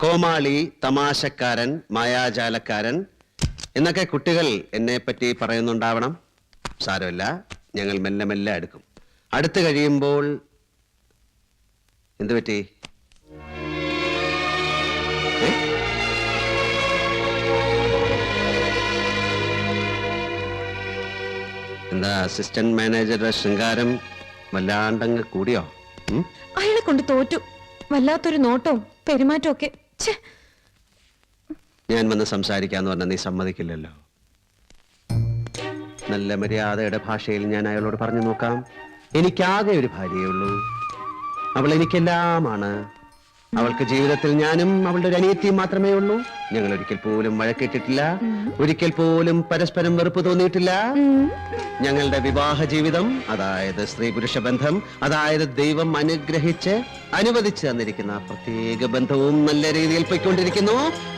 കോമാളി തമാശക്കാരൻ മായാജാലക്കാരൻ എന്നൊക്കെ കുട്ടികൾ എന്നെ പറ്റി പറയുന്നുണ്ടാവണം. സാരമില്ല. ഞങ്ങൾ മെല്ലെ മെല്ലെ അടുക്കും അടുത്ത് കഴിയുമ്പോൾ എന്തു പറ്റി? എന്താ അസിസ്റ്റന്റ് മാനേജറുടെ ശൃംഗാരം വല്ലാണ്ടങ്ങ് കൂടിയോ? അയാളെ കൊണ്ട് തോറ്റു. വല്ലാത്തൊരു നോട്ടവും ഛെ, ഞാൻ വന്ന് സംസാരിക്കാന്ന് പറഞ്ഞാൽ നീ സമ്മതിക്കില്ലല്ലോ. നല്ല മര്യാദയുടെ ഭാഷയിൽ ഞാൻ അയാളോട് പറഞ്ഞു നോക്കാം. എനിക്കാകെ ഒരു ഭാര്യയുള്ളൂ അവൾ എനിക്കെല്ലാമാണ്. അവൾക്ക് ജീവിതത്തിൽ ഞാനും അവളുടെ ഒരു അനിയത്തിയും മാത്രമേ ഉള്ളൂ. ഞങ്ങൾ ഒരിക്കൽ പോലും വഴക്കിട്ടിട്ടില്ല. ഒരിക്കൽ പോലും പരസ്പരം വെറുപ്പ് തോന്നിയിട്ടില്ല. ഞങ്ങളുടെ വിവാഹ ജീവിതം അതായത് സ്ത്രീ പുരുഷ ബന്ധം അതായത് ദൈവം അനുഗ്രഹിച്ച് അനുവദിച്ചു തന്നിരിക്കുന്ന പ്രത്യേക ബന്ധവും നല്ല രീതിയിൽ പോയിക്കൊണ്ടിരിക്കുന്നു.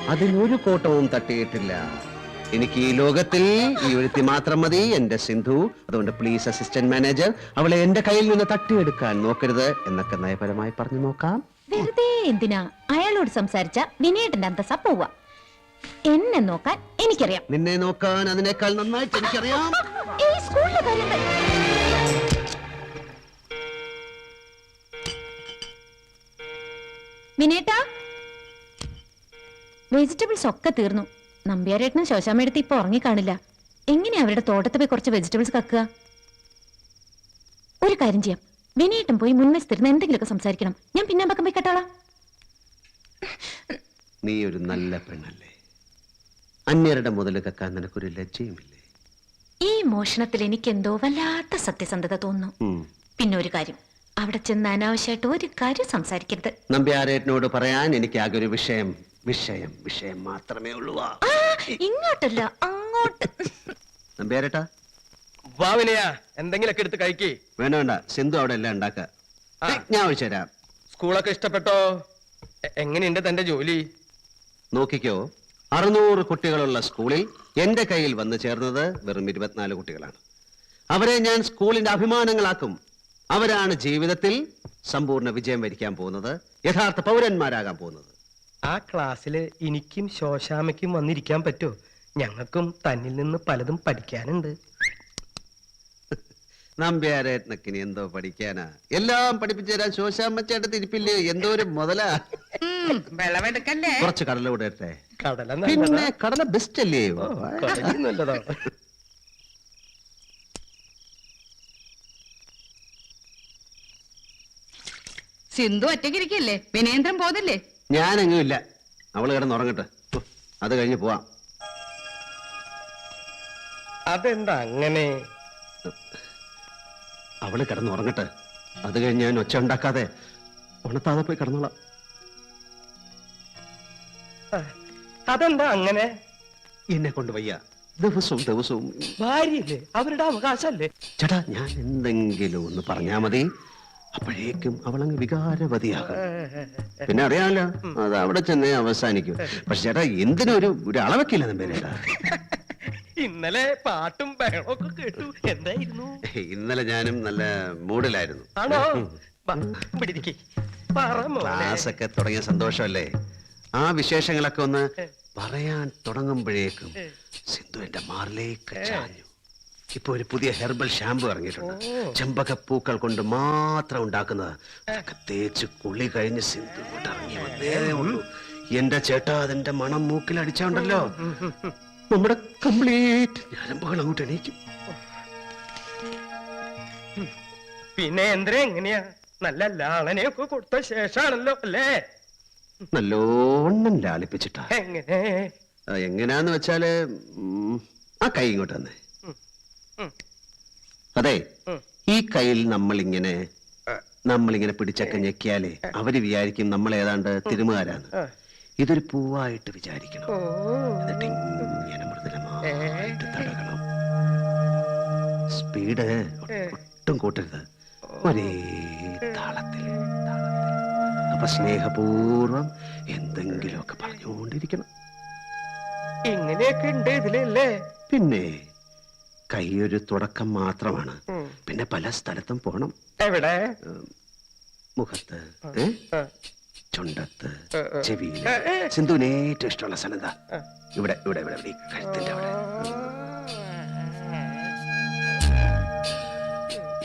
അതിനൊരു കോട്ടവും തട്ടിയിട്ടില്ല. എനിക്ക് ഈ ലോകത്തിൽ ഈ എഴുത്തി മാത്രം മതി എന്റെ സിന്ധു. അതുകൊണ്ട് പ്ലീസ് അസിസ്റ്റന്റ് മാനേജർ അവളെ എന്റെ കയ്യിൽ നിന്ന് തട്ടിയെടുക്കാൻ നോക്കരുത് എന്നൊക്കെ നയപരമായി പറഞ്ഞു നോക്കാം. വെറുതെ എന്തിനാ? അയാളോട് സംസാരിച്ച വിനയേട്ടന്റെ അന്തസ പോവാ എന്നെ നോക്കാൻ എനിക്കറിയാം. നിന്നെ നോക്കാൻ അതിനേക്കാൾ നന്നായിട്ട് എനിക്കറിയാം. ഈ സ്കൂളിലെ കാര്യങ്ങൾ. വിനേട്ടാ വെജിറ്റബിൾസ് ഒക്കെ തീർന്നു. നമ്പ്യാരേട്ടനും ശോശാമ്മയെടുത്ത് ഇപ്പൊ ഉറങ്ങിക്കാണില്ല എങ്ങനെയാ അവരുടെ തോട്ടത്തിൽ പോയി കുറച്ച് വെജിറ്റബിൾസ് കക്കുക? ഒരു കാര്യം ചെയ്യാം. വിനയേട്ടൻ പോയി മുൻവശത്തിരുന്ന് എന്തെങ്കിലുമൊക്കെ സംസാരിക്കണം. ഞാൻ പിന്നെ പക്കം പോയി കേട്ടോളാം. നീ ഒരു നല്ല പെണ്ണല്ലേ. അന്യരുടെ മുതൽ കക്കാൻ നിനക്കൊരു ലജ്ജയുമില്ലേ? ഈ മോഷണത്തിൽ എനിക്ക് എന്തോ വല്ലാത്ത സത്യസന്ധത തോന്നുന്നു. പിന്നെ ഒരു കാര്യം. അവിടെ ചെന്ന് അനാവശ്യമായിട്ട് ഒരു കാര്യം സംസാരിക്കരുത്. നമ്പ്യാരേട്ടനോട് പറയാൻ എനിക്ക് ആകെ ഒരു വിഷയം. വിഷയം വിഷയം മാത്രമേ ഉള്ളൂ. ഇങ്ങോട്ടല്ല അങ്ങോട്ട്. നമ്പ്യാരേട്ടാ വാവിനയാ എന്തെങ്കിലും എന്തെങ്കിലൊക്കെ എടുത്ത് കഴിക്കേ. വേണ്ട വേണ്ട സിന്ധു അവിടെ എല്ലാം ഉണ്ടാക്ക. ഞാൻ ഒഴിച്ചു തരാം. സ്കൂളൊക്കെ ഇഷ്ടപ്പെട്ടോ? എങ്ങനെയുണ്ട് തന്റെ ജോലി? നോക്കിക്കോ അറുന്നൂറ് കുട്ടികളുള്ള സ്കൂളിൽ എന്റെ കയ്യിൽ വന്നു ചേർന്നത് വെറും ഇരുപത്തിനാല് കുട്ടികളാണ്. അവരെ ഞാൻ സ്കൂളിന്റെ അഭിമാനങ്ങളാക്കും. അവരാണ് ജീവിതത്തിൽ സമ്പൂർണ വിജയം വരിക്കാൻ പോകുന്നത് യഥാർത്ഥ പൗരന്മാരാകാൻ പോകുന്നത്. ആ ക്ലാസ്സിൽ എനിക്കും ശോശാമയ്ക്കും വന്നിരിക്കാൻ പറ്റുമോ? ഞങ്ങൾക്കും തന്നിൽ നിന്ന് പലതും പഠിക്കാനുണ്ട്. നമ്പ്യാരത്നക്കിന് എന്തോ പഠിക്കാനാ? എല്ലാം പഠിപ്പിച്ചു തരാൻ ശോശാമ്മച്ചേട്ട തിരിപ്പില്ലേ? എന്തോ ഒരു മുതലാ. വിളവെടുക്കല്ലേ കുറച്ച് കടല വിടട്ടെ കടല പിന്നെ കടല ബെസ്റ്റ് അല്ലേ നല്ലതാണ് സിന്ധു ഒറ്റയ്ക്കിരിക്കല്ലേ? വിനേന്ദ്രൻ പോതില്ലേ ഞാനെങ്ങും ഇല്ല അവൾ കിടന്നുറങ്ങട്ടെ. അത് കഴിഞ്ഞ് പോവാം. അതെന്താ അങ്ങനെ? അവൾ കിടന്നുറങ്ങട്ടെ. അത് കഴിഞ്ഞ് ഞാൻ ഒച്ച ഉണ്ടാക്കാതെ ഉണത്താതെ പോയി കിടന്നോളാം. അതെന്താ അങ്ങനെ? എന്നെ കൊണ്ട് വയ്യ. ദിവസവും ദിവസവും. ഭാര്യയില്ലേ? അവരുടെ അവകാശല്ലേ ചേട്ടാ ഞാൻ എന്തെങ്കിലും ഒന്ന് പറഞ്ഞാ മതി. അപ്പോഴേക്കും അവളങ്ങ് വികാരവതിയാകും. പിന്നെ അറിയാമല്ലോ അത് അവിടെ ചെന്നേ അവസാനിക്കും. പക്ഷെ ചേട്ടാ എന്തിനൊരു ഒരു അളവൊക്കെയില്ല നമ്പേരേട്ടാ ഇന്നലെ പാട്ടും ബഹളമൊക്കെ കേട്ടു. എന്തായിരുന്നു? ഇന്നലെ ഞാനും നല്ല മൂഡിലായിരുന്നു. ആണോ? വാ, ഇവിടെ ഇരിക്ക്. ക്ലാസ് ഒക്കെ തുടങ്ങിയ സന്തോഷമല്ലേ? ആ വിശേഷങ്ങളൊക്കെ ഒന്ന് പറയാൻ തുടങ്ങുമ്പോഴേക്കും സിന്ധു എന്റെ മാറിലേക്ക് ചാഞ്ഞു. ഇപ്പൊ ഒരു പുതിയ ഹെർബൽ ഷാമ്പു ഇറങ്ങിയിട്ടുണ്ട്. ചെമ്പക പൂക്കൾ കൊണ്ട് മാത്രം ഉണ്ടാക്കുന്നത്. അതൊക്കെ തേച്ച് കുളി കഴിഞ്ഞ് സിന്ധു ഇറങ്ങി വന്നേ ഉള്ളൂ. എന്റെ ചേട്ടാ അതിന്റെ മണം മൂക്കിൽ അടിച്ചാണ്ടല്ലോ. നമ്മുടെ കംപ്ലീറ്റ് ഞരമ്പുകൾ അങ്ങോട്ട് എണീക്കും. പിന്നെ എന്തിനാ എങ്ങനെയാ? നല്ല ലാളനെയൊക്കെ കൊടുത്ത ശേഷാണല്ലോ അല്ലേ? നല്ലോണം ലാളിപ്പിച്ചിട്ടാ. എങ്ങനെ? എങ്ങനെയാന്ന് വെച്ചാൽ ആ കൈ ഇങ്ങോട്ട് തന്നെ. അതെ. ഈ കയ്യിൽ നമ്മളിങ്ങനെ നമ്മളിങ്ങനെ പിടിച്ചൊക്കെ ഞെക്കിയാലേ അവർ വിചാരിക്കും നമ്മൾ ഏതാണ്ട് തിരുമുകാരാണ്. ഇതൊരു പൂവായിട്ട് വിചാരിക്കണം. എന്നിട്ട് ഇങ്ങനെ മൃദുലമായിട്ട് തടകണം. സ്പീഡ് ഒട്ടും കൂട്ടരുത്. ഒരേ താളത്തിൽ. അപ്പൊ സ്നേഹപൂർവം എന്തെങ്കിലുമൊക്കെ പറഞ്ഞുകൊണ്ടിരിക്കണം. ഇങ്ങനെയൊക്കെ ഉണ്ട് ഇതിലല്ലേ? പിന്നെ കൈയൊരു തുടക്കം മാത്രമാണ്. പിന്നെ പല സ്ഥലത്തും പോണം. എവിടെ? മുഖത്ത്. ചുണ്ടത്ത്. ചെവിയിൽ ഏ. സിന്ധുവിന് ഏറ്റവും ഇഷ്ടമുള്ള സ്ഥലം എന്താ? ഇവിടെ ഇവിടെ ഇവിടെ ഇവിടെ. ഈ കഴുത്തിന്റെ അവിടെ.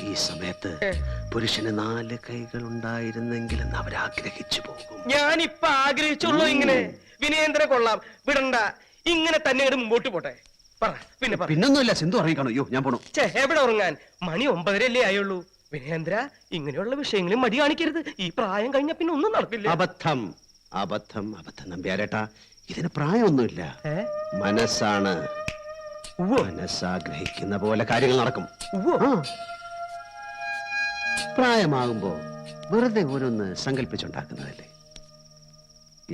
ഈ സമയത്ത്. പുരുഷന് നാല് കൈകൾ ഉണ്ടായിരുന്നെങ്കിലും അവർ ആഗ്രഹിച്ചു പോകും. ഞാനിപ്പൊ ആഗ്രഹിച്ചുള്ളൂ ഇങ്ങനെ. വിനയേന്ദ്ര കൊള്ളാം. വിടണ്ട. ഇങ്ങനെ തന്നെ മുമ്പോട്ട് പോട്ടെ. പറ പിന്നെ പറ. പിന്നൊന്നുമില്ല സിന്ധു അറിയിക്കണോ അയ്യോ ഞാൻ പോണു. ഛേ, എവിടെ ഉറങ്ങാൻ? മണി ഒമ്പതരല്ലേ ആയുള്ളൂ. വിനയേന്ദ്ര ഇങ്ങനെയുള്ള വിഷയങ്ങളിൽ മടി കാണിക്കരുത്. ഈ പ്രായം കഴിഞ്ഞ പിന്നെ ഒന്നും നടക്കില്ല. അബദ്ധം അബദ്ധം അബദ്ധം. നമ്പ്യാരേട്ടാ ഇതിന് പ്രായമൊന്നുമില്ല. ഏ? മനസ്സാണ്. ഉവ്വോ, മനസ്സാഗ്രഹിക്കുന്ന പോലെ കാര്യങ്ങൾ നടക്കും. ഉവ്വോ. ആ. പ്രായമാകുമ്പോ വെറുതെ ഓരോന്ന് സങ്കല്പിച്ചുണ്ടാക്കുന്നതല്ലേ?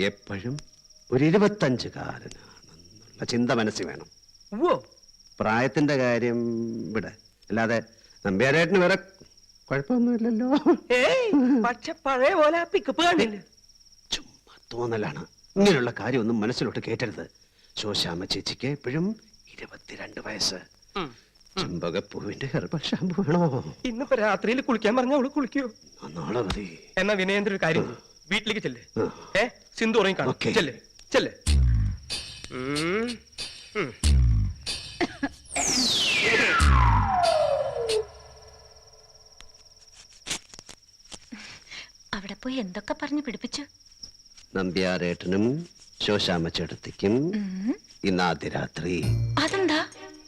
എപ്പോഴും ഒരു ഇരുപത്തഞ്ചുകാരനാണെന്നുള്ള ചിന്ത മനസ്സിൽ വേണം. പ്രായത്തിന്റെ കാര്യം ഇവിടെ അല്ലാതെ നമ്പ്യാരേട്ടന് വേറെ കുഴപ്പമൊന്നുമില്ലല്ലോ. പക്ഷെ പഴയ പോലെ പിക്കപ്പ് കാണില്ല. ചുമ്മാ തോന്നലാണ്. ഇങ്ങനെയുള്ള കാര്യമൊന്നും മനസ്സിലോട്ട് കേട്ടരുത് ശോശാമ ചേച്ചിക്ക് എപ്പോഴും ഇരുപത്തിരണ്ട് വയസ്സ്. ചെമ്പകപ്പൂവിന്റെ ഹെർബൽ ഷാമ്പു വേണോ? ഇന്നിപ്പോ രാത്രിയിൽ കുളിക്കാൻ പറഞ്ഞ അവൾ കുളിക്കോ. നാളെ മതി. എന്നാ വിനയേന്ദ്ര ഒരു കാര്യം വീട്ടിലേക്ക് ചെല്ലേ. ഏ? സിന്ധു ഉറങ്ങി കാണാം ചെല്ലേ ചെല്ലേ. അവിടെ പോയി എന്തൊക്കെ പറഞ്ഞു പിടിപ്പിച്ചു? നമ്പ്യാരേട്ടനും ശോശാമ ചേട്ടത്തിക്കും ഇന്ന് ആദ്യ രാത്രി അതെന്താ?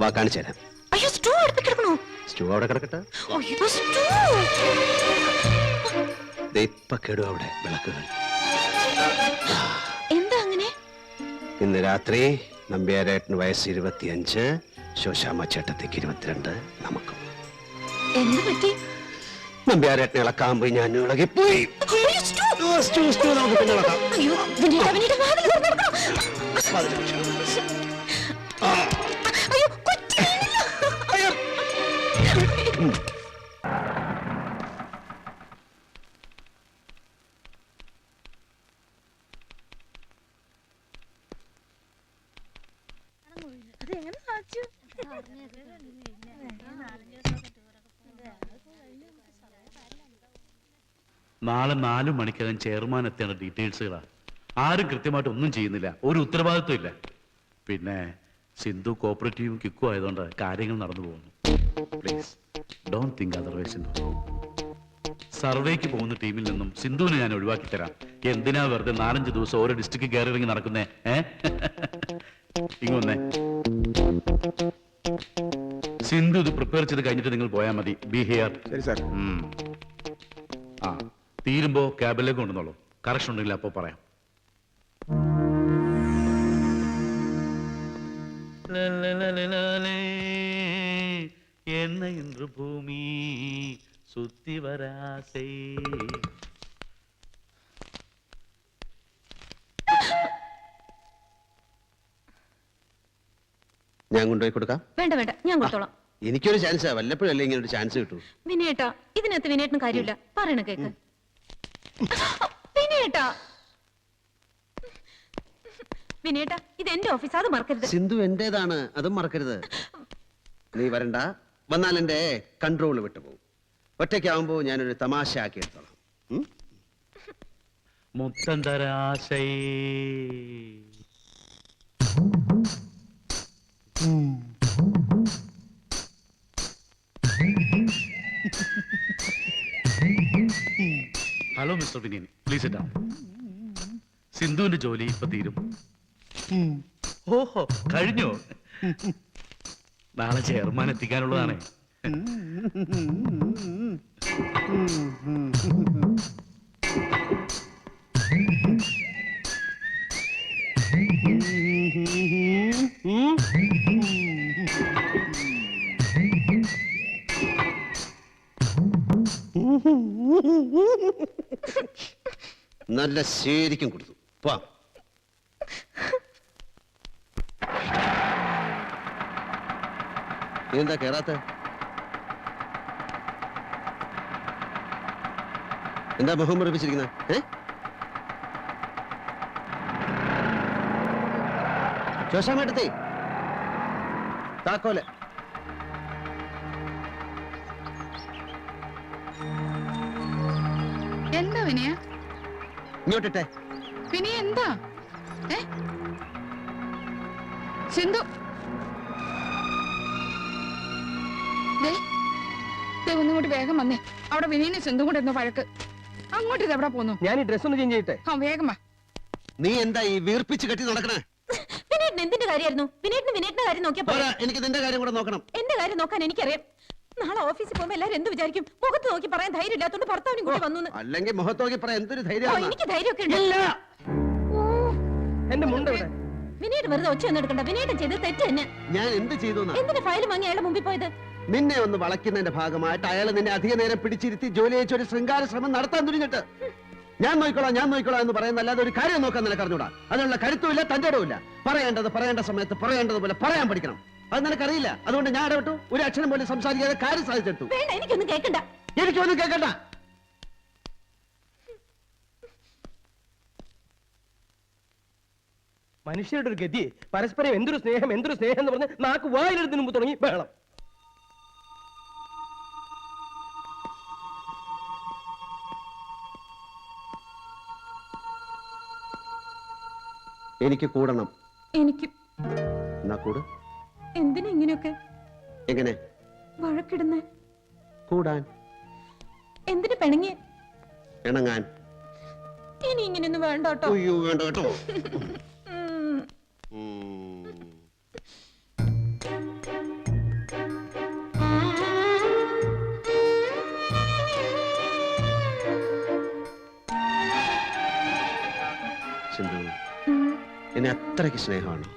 വാ കാണിച്ചു തരാം. അയ്യോ സ്റ്റൂ അടുപ്പിക്കിടക്കണോ സ്റ്റൂ അവിടെ കിടക്കട്ടെ? അയ്യോ സ്റ്റൂ. ഇപ്പൊ കേടും അവിടെ വിളക്കുകൾ. എന്താ അങ്ങനെ? ഇന്ന് രാത്രി നമ്പ്യാരേട്ടന് വയസ്സ് ഇരുപത്തിയഞ്ച്. ശോശാമ്മ ചേട്ടത്തേക്ക് ഇരുപത്തിരണ്ട് നമുക്കും. എന്ത് പറ്റി? നമ്പ്യാരേട്ടനെ ഇളക്കാൻ പോയി ഞാൻ ഇളകിപ്പോയി നമുക്ക് പിന്നെ ഇളക്കാം. അയ്യോ തുറന്നെടുക്കണം. അയ്യോ നാളെ നാലു മണിക്കകം ചെയർമാൻ എത്തേണ്ട ഡീറ്റെയിൽസുകളാ. ആരും കൃത്യമായിട്ട് ഒന്നും ചെയ്യുന്നില്ല. ഒരു ഉത്തരവാദിത്വം ഇല്ല. പിന്നെ സിന്ധു കോപ്പറേറ്റീവും കിക്കും ആയതുകൊണ്ട് കാര്യങ്ങൾ നടന്നു പോകുന്നു. Please don't think otherwise Sindhu സർവേക്ക് പോകുന്ന ടീമിൽ നിന്നും സിന്ധുവിനെ ഞാൻ ഒഴിവാക്കി തരാം. എന്തിനാ വെറുതെ നാലഞ്ച് ദിവസം ഓരോ ഡിസ്ട്രിക്ട് കയറി ഇറങ്ങി നടക്കുന്നേ? ഇങ്ങ വന്നേ. സിന്ധു ഇത് പ്രിപ്പയർ ചെയ്ത് കഴിഞ്ഞിട്ട് നിങ്ങൾ പോയാൽ മതി. ബി ഹിയർ ശരി സാർ തീരുമ്പോ ക്യാബിലേക്ക് കൊണ്ടുവന്നോളൂ കറക്ഷൻ ഉണ്ടെങ്കിൽ അപ്പോ പറയാം என்ன இன்று பூமி சுத்தி வராசை ഞാൻ കൊണ്ടുപോയി കൊടുക്കാം വേണ്ട വേണ്ട ഞാൻ കൊടുത്തോളാം എനിക്കൊരു ചാൻസാ വല്ലപ്പോഴും അല്ലേ ഇങ്ങനെ ഒരു ചാൻസ് കിട്ടൂ വിനയേട്ടാ ഇതിനകത്ത് വിനയേട്ടന് കാര്യമില്ല പറയണ കേക്ക് ഇത് സിന്ധു എന്റേതാണ് അതും മറക്കരുത്. നീ വരണ്ട. വന്നാൽ എന്റെ കൺട്രോൾ വിട്ടുപോകും ഒറ്റയ്ക്കാവുമ്പോ ഞാനൊരു തമാശ ആക്കി എടുത്തോളാം. മുത്തം തരാശൈ. ഹലോ മിസ്റ്റർ വിനീൻ പ്ലീസ് ഇട്ടാ സിന്ധുവിന്റെ ജോലി ഇപ്പൊ തീരും ഓഹോ കഴിഞ്ഞോ നാളെ ചെയർമാൻ എത്തിക്കാനുള്ളതാണ് നല്ല ശരിക്കും കൊടുത്തു. പോ എന്താ കേറാത്ത? എന്താ മുഖം മുറിപ്പിച്ചിരിക്കുന്നത് ഏ? താക്കോൽ. വിനയ ഇങ്ങോട്ടിട്ടെ. പിന്നെ എന്താ? ഏ? സിന്ധു. ഒന്നുകൂടി വേഗം വന്നേ. അവിടെ വിനീനെ സിന്ധു കൂടെ എന്തോ വഴക്ക്. അങ്ങോട്ട് ഇത് എവിടെ പോന്നു? ഞാൻ ഈ ഡ്രസ് ഒന്ന് ചേഞ്ച് ചെയ്യട്ടെ? ആ വേഗം വാ. നീ എന്താ ഈ വീർപ്പിച്ച് കെട്ടി നടക്കണേ? വിനേട്ടിന് എന്തിന്റെ കാര്യമായിരുന്നു വിനേട്ടിന് വിനേട്ടിന്റെ കാര്യം നോക്കിയാ എനിക്ക് നിന്റെ കാര്യം കൂടെ നോക്കണം. എന്റെ കാര്യം നോക്കാൻ എനിക്കറിയാം. നാളെ ഓഫീസിൽ പോകുമ്പോ എല്ലാരും എന്ത് വിചാരിക്കും? മുഖത്ത് നോക്കി പറയാൻ ധൈര്യം ഇല്ലാത്തോണ്ട് ഭർത്താവിനും കൂടി വന്നു അല്ലെങ്കിൽ മുഖത്തോക്കി പറയാൻ എന്തൊരു ധൈര്യം എനിക്ക് ധൈര്യമൊക്കെ ഉണ്ട്. ഓ, എന്റെ മുണ്ട് ഇവിടെ വിനേട്ട് വെറുതെ ഒച്ച ഒന്നും എടുക്കണ്ട. വിനേട്ടൻ ചെയ്ത് തെറ്റ് തന്നെ. ഞാൻ എന്ത് ചെയ്തു എന്നാ? എന്തിന്റെ ഫയൽ വാങ്ങി അയാളുടെ മുമ്പിൽ പോയത്? നിന്നെ ഒന്ന് വളയ്ക്കുന്നതിന്റെ ഭാഗമായിട്ട് അയാൾ നിന്നെ അധിക നേരം പിടിച്ചിരുത്തി ജോലി അയച്ച ഒരു ശൃംഗാര ശ്രമം നടത്താൻ തുനിഞ്ഞിട്ട്. ഞാൻ നോക്കിക്കോളാം ഞാൻ നോക്കിക്കോളാം എന്ന് പറയുന്ന അല്ലാതെ ഒരു കാര്യം നോക്കാൻ നിനക്ക് അറിഞ്ഞൂടാ? അതിനുള്ള കരുത്തുമില്ല തന്റെ ഇടവുമില്ല പറയേണ്ടത് പറയേണ്ട സമയത്ത് പറയേണ്ടതുപോലെ പറയാൻ പഠിക്കണം. അത് നിനക്കറിയില്ല. അതുകൊണ്ട് ഞാൻ ഇടപെട്ടു. ഒരു അക്ഷരം പോലും സംസാരിക്കാതെ കാര്യം സാധിച്ചെടുത്തു. വേണ്ട എനിക്കൊന്നും കേൾക്കണ്ട. എനിക്കൊന്നും കേൾക്കണ്ട. മനുഷ്യരുടെ ഒരു ഗതി പരസ്പരം എന്തൊരു സ്നേഹം എന്തൊരു സ്നേഹം എന്ന് പറഞ്ഞ് നാക്ക് വായിലെടുത്തിന് മുമ്പ് തുടങ്ങി ബഹളം. എനിക്ക് കൂടണം. എനിക്ക് എന്നാ കൂട്? എന്തിനാ ഇങ്ങനെയൊക്കെ എങ്ങനെ വഴക്കിടുന്നേ കൂടാൻ എന്തിനു പിണങ്ങി ഇണങ്ങാൻ ഇനി ഇങ്ങനെയൊന്നും വേണ്ട കേട്ടോ അയ്യോ വേണ്ട കേട്ടോ ഉം. ഉം. സിന്ധു ഉം. എന്നെ അത്രയ്ക്ക് സ്നേഹമാണ്.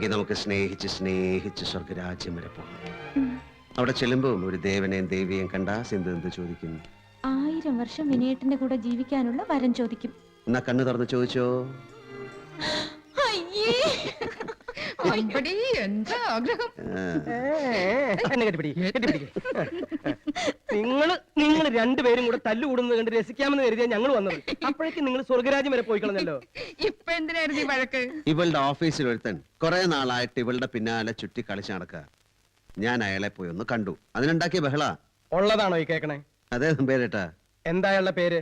എങ്കിൽ നമുക്ക് സ്നേഹിച്ച് സ്നേഹിച്ച് സ്വർഗരാജ്യം വരെ പോകാം. അവിടെ ചെല്ലുമ്പോൾ ഒരു ദേവനെയും ദേവിയെയും കണ്ടാ സിന്ധു എന്ത് ചോദിക്കും ആയിരം വർഷം വിനേട്ടന്റെ കൂടെ ജീവിക്കാനുള്ള വരം ചോദിക്കും. എന്നാ കണ്ണു തുറന്ന് ചോദിച്ചോ? അയ്യേ! അമ്പടി എന്താ ആഗ്രഹം? ആ, എന്നെ കെട്ടിപ്പിടി കെട്ടിപ്പിടി. നിങ്ങൾ നിങ്ങൾ രണ്ടുപേരും കൂടെ തല്ലുകൂടുന്നത് കണ്ട് രസിക്കാമെന്ന് കരുതിയാ ഞങ്ങൾ വന്നത്. അപ്പോഴേക്കും നിങ്ങൾ സ്വർഗരാജ്യം വരെ പോയി കളഞ്ഞല്ലോ ഇപ്പൊ എന്തിനായിരുന്നു ഈ വഴക്ക്? ഇവളുടെ ഓഫീസിൽ ഒരുത്തൻ കുറെ നാളായിട്ട് ഇവളുടെ പിന്നാലെ ചുറ്റി കളിച്ചു നടക്കുക ഞാൻ അയാളെ പോയി ഒന്ന് കണ്ടു. അതിനുണ്ടാക്കിയ ബഹള. ഉള്ളതാണോ ഈ കേക്കണേ? അദ്ദേഹം പേരേട്ടാ. എന്താ അയാളുടെ പേര്?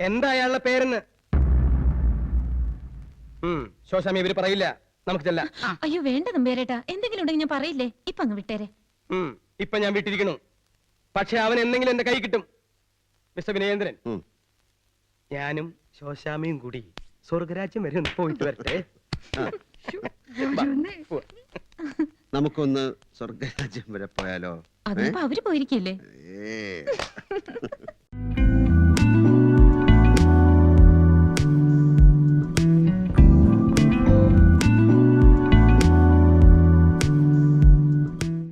എന്താ അയാളുടെ പേരെന്ന്? ശോശാമി ഇവർ പറയില്ല. നമുക്ക് ചെല്ലാം. അയ്യോ വേണ്ട നമ്പ്യാരേട്ടാ. എന്തെങ്കിലും ഉണ്ടെങ്കിൽ ഞാൻ പറയില്ലേ? ഇപ്പൊ അങ്ങ് വിട്ടേരെ. ഇപ്പൊ ഞാൻ വിട്ടിരിക്കണു പക്ഷെ അവൻ എന്തെങ്കിലും എന്റെ കൈ കിട്ടും. മിസ്റ്റർ വിനയേന്ദ്രൻ. ഞാനും ശോശാമിയും കൂടി സ്വർഗരാജ്യം വരെ ഒന്ന് പോയിട്ട് വരട്ടെ. നമുക്കൊന്ന് സ്വർഗരാജ്യം വരെ പോയാലോ? അവർ പോയിരിക്കില്ലേ?